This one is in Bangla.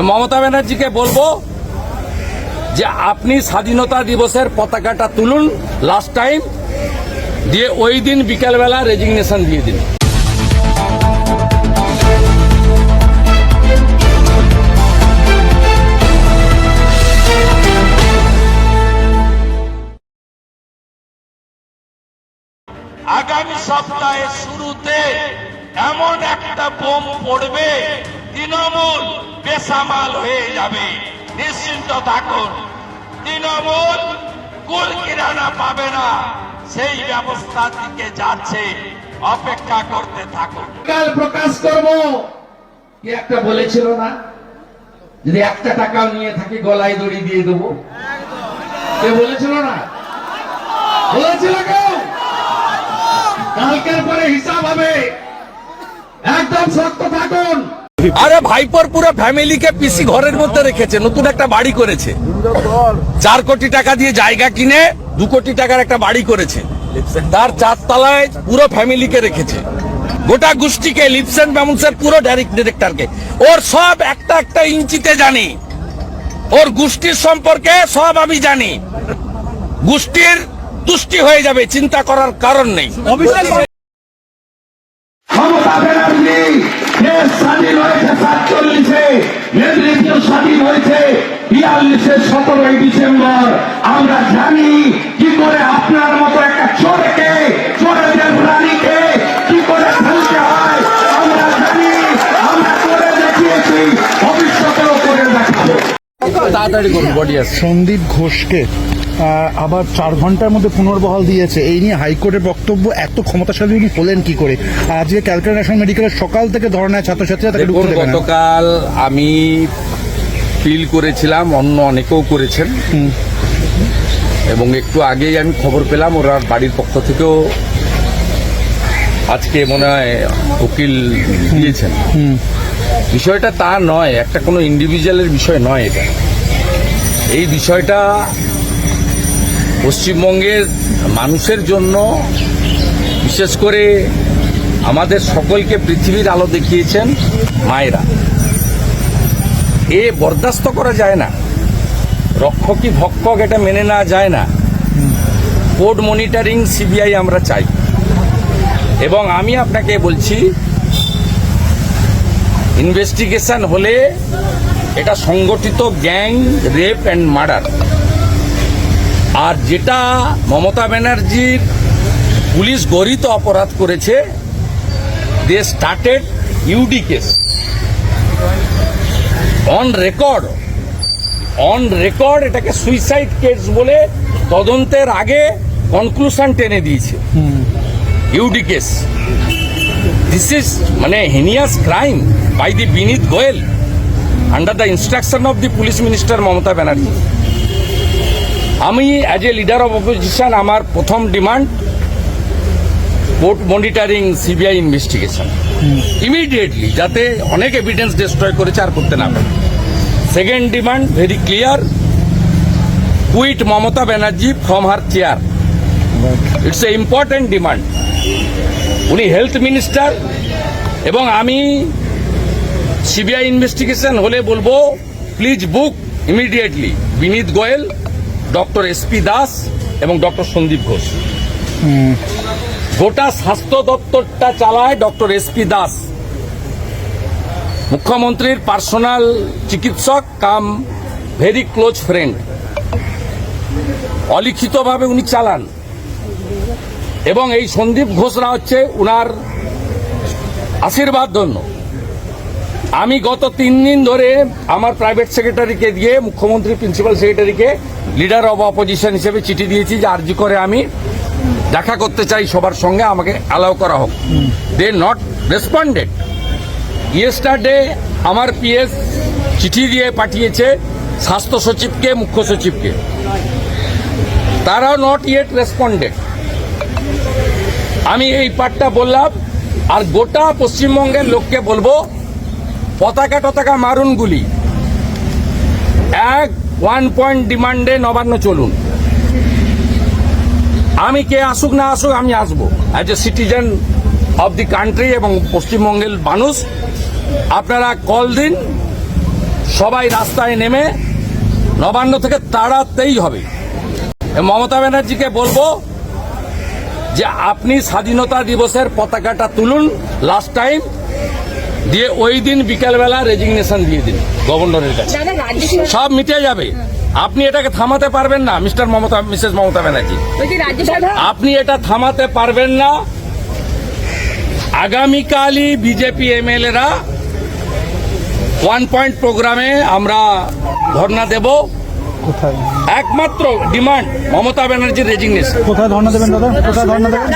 মমতা ব্যানার্জিকে বলব যে আপনি স্বাধীনতা দিবসের পতাকাটা তুলুন লাস্ট টাইম দিয়ে ওই দিন বিকালবেলা রেজিগনেশন দিয়ে দিন। আগামী সপ্তাহের শুরুতে এমন একটা বোম পড়বে, তৃণমূল। বেসামাল হয়ে যাবে। নিশ্চিন্ত থাকুন। তৃণমূল কুল কিরানা পাবে না। সেই ব্যবস্থা দিকে যাচ্ছে। অপেক্ষা করতে থাকুন। কাল প্রকাশ করব। কি একটা বলেছিল না? যদি একটা টাকাও নিয়ে থাকি, গলায় দড়ি দিয়ে দেবো। কে বলেছিল না? বলেছিল কেউ? কালকের পরে হিসাব হবে। একদম শক্ত থাকুন। আরে ভাইপোর পুরো ফ্যামিলিকে পিসি ঘরের মধ্যে রেখেছে, নতুন একটা বাড়ি করেছে। চার কোটি টাকা দিয়ে জায়গা কিনে দু কোটি টাকার একটা বাড়ি করেছে। তার চারতলায় পুরো ফ্যামিলিকে রেখেছে। গোটা গোষ্ঠীকে লিপসেন ব্যামুন্সের পুরো ডিরেক্টরকে। ওর সব একটা একটা ইঞ্চিতে জানি। ওর গোষ্ঠীর সম্পর্কে সব আমি জানি। গোষ্ঠীর তুষ্টি হয়ে যাবে, চিন্তা করার কারণ নেই। স্বাধীন হয়েছে বিয়াল্লিশে সতেরোই ডিসেম্বর। আমরা জানি কি করে আপনার মতো একটা চোরকে চোরেদের রানীকে কি করে ফেলতে হয়। আমরা জানি আমরা করে দেখিয়েছি ভবিষ্যতেও করে দেখাবো। তাড়াতাড়ি করুন বডি সন্দীপ ঘোষকে আবার চার ঘণ্টার মধ্যে পুনর্বহাল দিয়েছে। এই নিয়ে হাইকোর্টের বক্তব্য এত ক্ষমতাশালী উনি হলেন কি করে? আজকে ক্যালকাটা ন্যাশনাল মেডিকেলের সকাল থেকে ধর্নায় ছাত্রছাত্রীরা তাকে গতকাল আমি ফিল করেছিলাম অন্য অনেকেও করেছেন। এবং একটু আগেই আমি খবর পেলাম ওরা বাড়ির পক্ষ থেকেও আজকে মনে হয় উকিল দিয়েছেন। বিষয়টা তা নয় একটা কোনো ইন্ডিভিজুয়ালের বিষয় নয় এটা। এই বিষয়টা পশ্চিমবঙ্গের মানুষের জন্য বিশেষ করে আমাদের সকলকে পৃথিবীর আলো দেখিয়েছেন মায়েরা। এ বরদাস্ত করা যায় না। রক্ষকই ভক্ষক এটা মেনে নেওয়া যায় না। কোর্ট মনিটরিং সিবিআই আমরা চাই। এবং আমি আপনাকে বলছি, ইনভেস্টিগেশন হলে এটা সংগঠিত গ্যাং, রেপ অ্যান্ড মার্ডার। আর যেটা মমতা ব্যানার্জির পুলিশ গরিত অপরাধ করেছে, they started UD case. On record on record এটাকে সুইসাইড কেস বলে তদন্তের আগে কনক্লুশন টেনে দিয়েছে। ইউডি কেস দিস ইজ মানে heinous crime by the Vineet Goel under the instruction of the police minister Mamata Banerjee আমি as a leader of opposition আমার প্রথম demand court monitoring CBI investigation immediately যাতে অনেক এভিডেন্স ডিস্ট্রয় করেছে আর করতে না পারে। Second demand very clear quit Mamata Banerjee from her chair it's a important demand উনি হেলথ মিনিস্টার এবং আমি সিবিআই ইনভেস্টিগেশন হলে বলব please book immediately Vineet Goel doctor SP Das এবং ডক্টর সন্দীপ ঘোষ। গোটা স্বাস্থ্য দপ্তরটা চালায় ডক্টর এসপি দাস। মুখ্যমন্ত্রীর পার্সোনাল চিকিৎসক কাম ভেরি ক্লোজ ফ্রেন্ড। অলিখিতভাবে উনি চালান। এবং এই সন্দীপ ঘোষরা হচ্ছে উনার আশীর্বাদ ধন্য আমি গত তিন দিন ধরে আমার প্রাইভেট সেক্রেটারিকে দিয়ে মুখ্যমন্ত্রী, প্রিন্সিপাল সেক্রেটারিকে, লিডার অব অপোজিশন হিসেবে চিঠি দিয়েছি যে আর্জি করে আমি দেখা করতে চাই সবার সঙ্গে, আমাকে অ্যালাউ করা হোক। দে নট রেসপন্ডেড ইয়েস্টারডে আমার পিএস চিঠি দিয়ে পাঠিয়েছে স্বাস্থ্য সচিবকে, মুখ্য সচিবকে। তারাও নট ইয়েট রেসপন্ডেড আমি এই পাঠটা বললাম, আর গোটা পশ্চিমবঙ্গের লোককে বলব, পতাকা টতাকা মারুন গুলি। এক ওয়ান পয়েন্ট ডিমান্ডে নবান্ন চলুন। আমি কে আসুক না আসুক আমি আসব। As a citizen of the country এবং পশ্চিমবঙ্গের মানুষ আপনারা কল দিন সবাই রাস্তায় নেমে নবান্ন থেকে তাড়াতেই হবে। মমতা ব্যানার্জিকে বলব যে আপনি স্বাধীনতা দিবসের পতাকাটা তুলুন লাস্ট টাইম দিয়ে ওই দিন বিকেলবেলা রেজিগনেশন দিয়ে দিন গভর্নরের কাছে। সব মিটে যাবে। আপনি এটাকে থামাতে পারবেন না মিস্টার মমতা মিসেস মমতা ব্যানার্জি। আপনি এটা থামাতে পারবেন না। আগামীকালই বিজেপি এমএলএরা ওয়ান পয়েন্ট প্রোগ্রামে আমরা ধর্ণা দেব। একমাত্র ডিমান্ড মমতা ব্যানার্জির রেজিগনেশন। কোথায় ধর্ণা দেবেন দাদা? কোথায় ধর্ণা দেবেন?